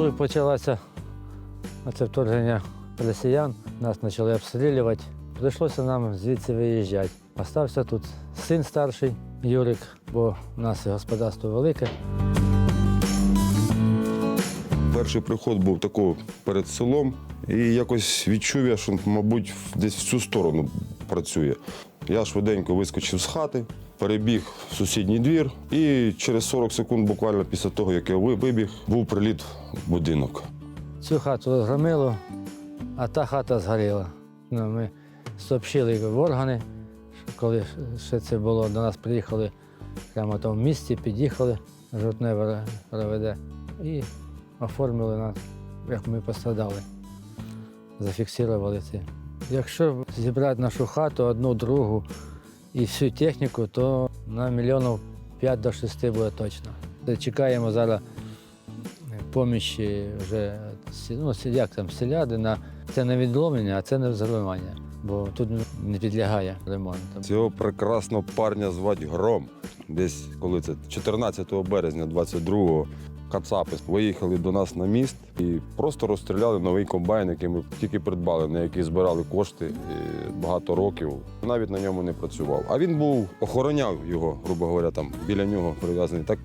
Коли почалося це вторгнення росіян, нас почали обстрілювати. Прийшлося нам звідси виїжджати. Остався тут син старший Юрик, бо в нас господарство велике. Перший приход був тако перед селом, і якось відчув я, що, мабуть, десь в цю сторону працює. Я швиденько вискочив з хати, перебіг в сусідній двір, і через 40 секунд, буквально після того, як я вибіг, був приліт в будинок. Цю хату розгромило, а та хата згоріла. Ну, ми сообщили в органи, коли ще це було, до нас приїхали прямо там в місті, під'їхали, жовтневе РВД, і оформили нас, як ми пострадали. Зафіксували це. Якщо зібрати нашу хату, одну, другу і всю техніку, то на мільйонів 5 до 6 буде точно. Чекаємо зараз помічі вже ну, як там селяди на це не відломлення, а це не взривання, бо тут не підлягає ремонту. Цього прекрасного парня звати Гром. Десь коли це 14 березня 22-го кацапи виїхали до нас на міст і просто розстріляли новий комбайн, який ми тільки придбали, на який збирали кошти е, багато років. Навіть на ньому не працював. А він був охороняв його, грубо говоря, там біля нього прив'язаний. Так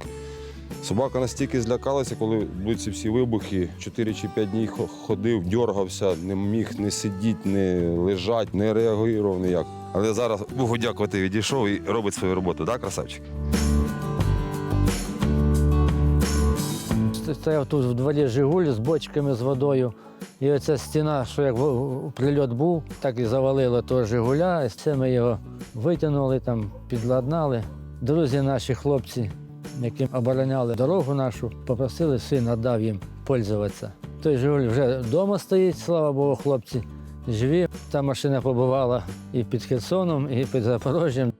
собака настільки злякалася, коли були ці всі вибухи. 4 чи 5 днів ходив, дергався, не міг не сидіти, не лежати, не реагував ніяк. Але зараз Богу дякувати, відійшов і робить свою роботу, так, красавчик? Стояв тут в дворі Жигуль з бочками з водою. І оця стіна, що як прильот був, так і завалило того Жигуля. І це ми його витягнули, там, підладнали. Друзі наші хлопці, які обороняли дорогу нашу, попросили, син віддав їм пользуватися. Той Жигуль вже вдома стоїть, слава Богу, хлопці живі. Та машина побувала і під Херсоном, і під Запорожжям.